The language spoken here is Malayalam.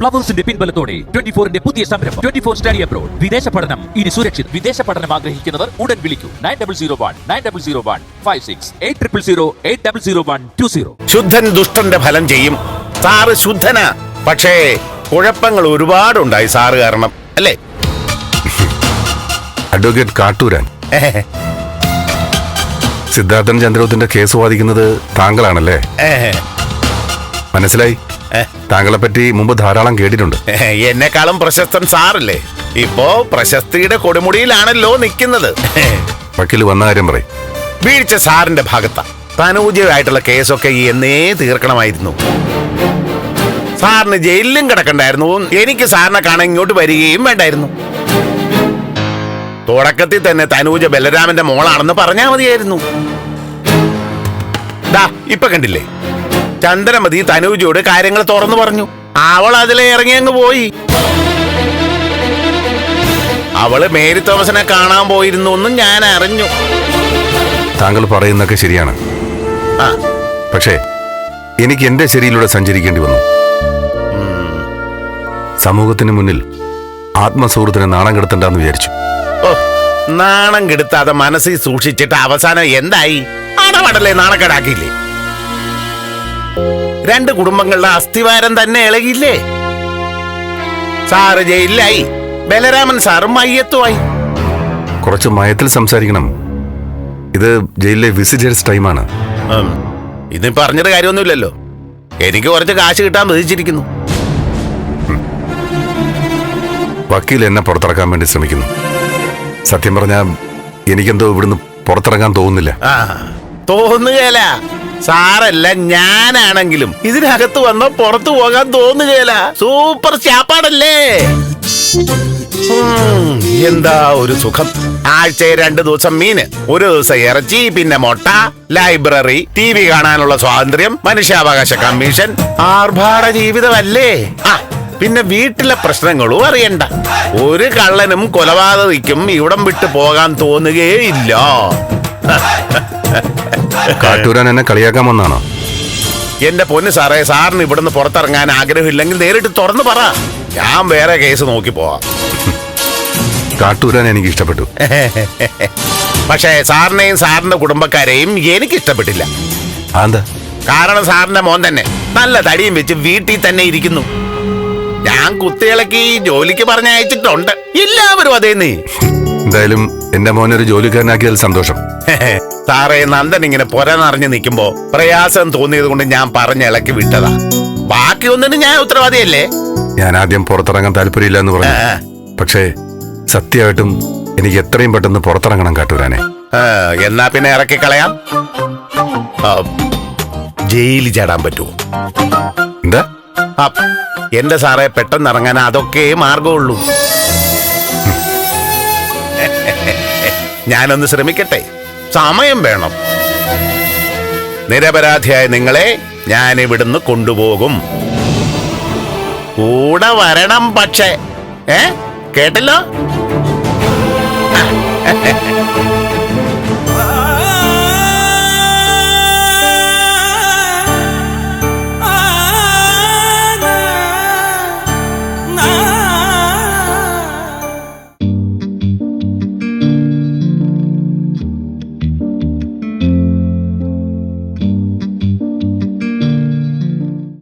പ്ലവേഴ്സിന്റെ പിൻബലത്തോടെ ട്വന്റി ഫോറിന്റെ പുതിയ സംരംഭം. Twenty four study abroad. വിദേശ പഠനം. ഇനി സുരക്ഷിത്. വിദേശ പഠനം ആഗ്രഹിക്കുന്നവർ ഉടൻ വിളിക്കൂ. Nine double zero one nine double zero one five six eight triple zero eight double zero one two zero. ശുദ്ധൻ ദുഷ്ടന്റെ ഫലം ചെയ്യും. സാറ് ശുദ്ധനാ. പക്ഷേ കുഴപ്പങ്ങൾ ഒരുപാടുണ്ടായി സാറ് കാരണം. അല്ലേ? അഡ്വക്കേറ്റ് കാട്ടൂരാൻ. സിദ്ധാർത്ഥൻ ചന്ദ്രോത്തിന്റെ കേസ് വാദിക്കുന്നത് താങ്കളാണല്ലേ? മനസ്സിലായി? താങ്കളെ പറ്റി മുമ്പ് ധാരാളം കേട്ടിട്ടുണ്ട്. എന്നെക്കാളും പ്രശസ്തൻ സാറല്ലേ? ഇപ്പോ പ്രശസ്തിയുടെ കൊടുമുടിയിലാണല്ലോ നിൽക്കുന്നത്. വക്കീൽ വന്ന കാര്യം പറയും. വീഴ്ച സാറിന്റെ ഭാഗത്താ. തനൂജയായിട്ടുള്ള കേസൊക്കെ എന്നേ തീർക്കണമായിരുന്നു. സാറിന് ജയിലിലും കിടക്കണ്ടായിരുന്നു. എനിക്ക് സാറിനെ കാണാൻ ഇങ്ങോട്ട് വരികയും വേണ്ടായിരുന്നു. തുടക്കത്തിൽ തന്നെ തനൂജ ബലരാമന്റെ മോളാണെന്ന് പറഞ്ഞാ മതിയായിരുന്നു. ഇപ്പൊ കണ്ടില്ലേ? ചന്ദ്രമതി തനൂജയോട് കാര്യങ്ങൾ തുറന്നു പറഞ്ഞു. അവൾ അതിലെ ഇറങ്ങി അങ്ങ് പോയി. അവൾ മേരി തോമസിനെ കാണാൻ പോയിരുന്നു എന്നും ഞാൻ അറിഞ്ഞു. താങ്കൾ പറയുന്നൊക്കെ ശരിയാണ്. ആ. പക്ഷേ എനിക്ക് എന്റെ ശരിയിലൂടെ സഞ്ചരിക്കേണ്ടി വന്നു. സമൂഹത്തിന് മുന്നിൽ ആത്മസുഹൃത്തിനെ നാണം കെടുത്തണ്ടെന്ന് വിചാരിച്ചു. ഓ നാണം കെടുത്താതെ മനസ്സിൽ സൂക്ഷിച്ചിട്ട് അവസാനം എന്തായി? അടവടല്ലേ നാണക്കേടാക്കിയില്ലേ? രണ്ട് കുടുംബങ്ങളുടെ അസ്ഥിവാരം തന്നെ ഇളകില്ലേ സാറ് ജയിലിലായി. ബലരാമൻ സാറും മയ്യത്തുമായി. കുറച്ച് മയത്തിൽ സംസാരിക്കണം. ഇത് ജയിലിലെ വിസിറ്റേഴ്സ് ടൈമാണ്. ഇത് പറഞ്ഞിട്ട് കാര്യമൊന്നുമില്ലല്ലോ. എനിക്ക് കുറച്ച് കാശ് കിട്ടാൻ വിധിച്ചിരിക്കുന്നു. വക്കീൽ എന്നെ പുറത്തിറക്കാൻ വേണ്ടി ശ്രമിക്കുന്നു. സത്യം പറഞ്ഞാൽ എനിക്കെന്തോ ഇവിടുന്ന് പുറത്തിറങ്ങാൻ തോന്നുന്നില്ല. തോന്നുകയില്ല സാറല്ല ഞാനാണെങ്കിലും ഇതിനകത്ത് വന്നോ പുറത്തു പോകാൻ തോന്നുകയില്ല. സൂപ്പർ ചാപ്പാടല്ലേ എന്താ ഒരു സുഖം? ആഴ്ചയിൽ രണ്ടു ദിവസം മീന് ഒരു ദിവസം ഇറച്ചി പിന്നെ മുട്ട ലൈബ്രറി ടി വി കാണാനുള്ള സ്വാതന്ത്ര്യം മനുഷ്യാവകാശ കമ്മീഷൻ ആർഭാട ജീവിതമല്ലേ? ആ പിന്നെ വീട്ടിലെ പ്രശ്നങ്ങളും അറിയണ്ട. ഒരു കള്ളനും കൊലപാതകിക്കും ഇവിടം വിട്ടു പോകാൻ തോന്നുകയില്ല. കാട്ടൂരാൻ എന്നെ കളിയാക്കാൻ വന്നാണോ എന്റെ പൊന്ന് സാറേ സാറിന് ഇവിടുന്ന് പുറത്തിറങ്ങാൻ ആഗ്രഹമില്ലെങ്കിൽ നേരിട്ട് തുറന്നു പറ. ഞാൻ വേറെ കേസ് നോക്കി പോവാം. കാട്ടൂരാൻ എനിക്ക് ഇഷ്ടപ്പെട്ടു പക്ഷേ സാറിനെയും സാറിന്റെ കുടുംബക്കാരെയും എനിക്ക് ഇഷ്ടപ്പെട്ടില്ല കാരണം സാറിന്റെ മോൻ തന്നെ നല്ല തടിയും വെച്ച് വീട്ടിൽ തന്നെ ഇരിക്കുന്നു. ഞാൻ കുത്തിയിളക്കി ജോലിക്ക് പറഞ്ഞയച്ചിട്ടുണ്ട്. എല്ലാവരും അതേ നീ. എന്തായാലും എന്റെ മോനെ ഒരു ജോലിക്കാരനാക്കിയതിൽ സന്തോഷം. സാറേ നന്ദൻ ഇങ്ങനെ പുര നിറഞ്ഞു നിൽക്കുമ്പോ പ്രയാസം തോന്നിയത് കൊണ്ട് ഞാൻ പറഞ്ഞ് ഇളക്കി വിട്ടതാ. ബാക്കി ഒന്നിനും ഞാൻ ഉത്തരവാദിയല്ലേ? ഞാൻ ആദ്യം പുറത്തിറങ്ങാൻ താല്പര്യമില്ല എന്ന് പറഞ്ഞു പക്ഷേ സത്യമായിട്ടും എനിക്ക് എത്രയും പെട്ടെന്ന് പുറത്തിറങ്ങണം കാട്ടൂരാനെ. എന്നാ പിന്നെ ഇറക്കി കളയാം. ജയിലിൽ ചാടാൻ പറ്റുമോ? എന്താ? എന്റെ സാറേ പെട്ടെന്ന് ഇറങ്ങാൻ അതൊക്കെ മാർഗമുള്ളൂ ഞാനൊന്ന് ശ്രമിക്കട്ടെ. സമയം വേണം. നിരപരാധിയായ നിങ്ങളെ ഞാൻ ഇവിടുന്ന് കൊണ്ടുപോകും. കൂടെ വരണം പക്ഷേ. ഏ? കേട്ടല്ലോ?